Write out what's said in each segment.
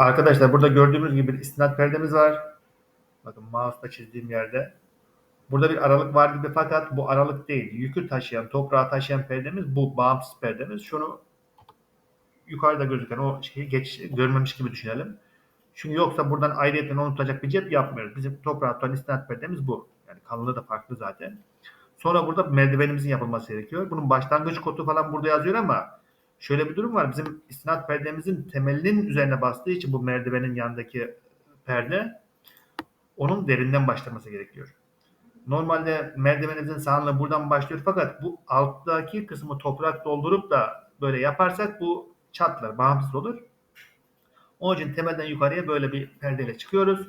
Arkadaşlar burada gördüğümüz gibi bir istinat perdemiz var. Bakın mouse'da çizdiğim yerde. Burada bir aralık var gibi fakat bu aralık değil. Yükü taşıyan, toprağı taşıyan perdemiz bu bağımsız perdemiz. Şunu yukarıda gözüken o şeyi geç görmemiş gibi düşünelim. Çünkü yoksa buradan ayrıyeten onu tutacak bir cep yapmıyoruz. Bizim toprağı tutan istinat perdemiz bu. Yani kalınlığı da farklı zaten. Sonra burada merdivenimizin yapılması gerekiyor. Bunun başlangıç kodu falan burada yazıyor ama şöyle bir durum var. Bizim istinat perdemizin temelinin üzerine bastığı için bu merdivenin yanındaki perde onun derinden başlaması gerekiyor. Normalde merdivenimizin sağlığı buradan başlıyor fakat bu alttaki kısmı toprak doldurup da böyle yaparsak bu çatlar, bağımsız olur. Onun için temelden yukarıya böyle bir perdeyle çıkıyoruz.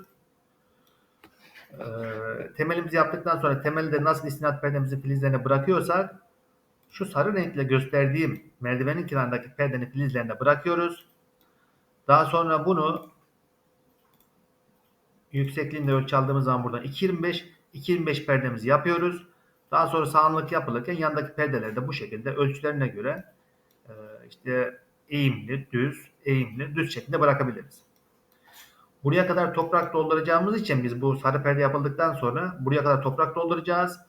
Ee, temelimizi yaptıktan sonra temelde nasıl istinat perdemizin filizlerine bırakıyorsak şu sarı renkle gösterdiğim merdivenin kenarındaki perdenin filizlerine bırakıyoruz. Daha sonra bunu yüksekliğinde ölçü aldığımız zaman buradan 2.25 2.25 perdemizi yapıyoruz. Daha sonra sağanlık yapılırken yandaki perdeleri de bu şekilde ölçülerine göre e, işte eğimli, düz, eğimli, düz şeklinde bırakabiliriz. Buraya kadar toprak dolduracağımız için biz bu sarı perde yapıldıktan sonra buraya kadar toprak dolduracağız.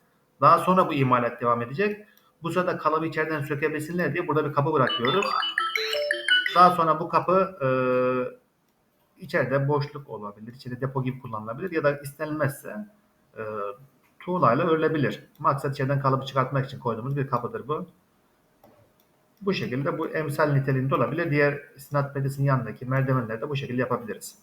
Daha sonra bu imalat devam edecek. Bu sırada kalıbı içeriden sökebilsinler diye burada bir kapı bırakıyoruz. Daha sonra bu kapı e, içeride boşluk olabilir, içeride depo gibi kullanılabilir ya da istenilmezse e, tuğlayla örülebilir. Maksat içeriden kalıbı çıkartmak için koyduğumuz bir kapıdır bu. Bu şekilde bu emsal niteliğinde olabilir. Diğer istinat perdesinin yanındaki merdivenleri de bu şekilde yapabiliriz.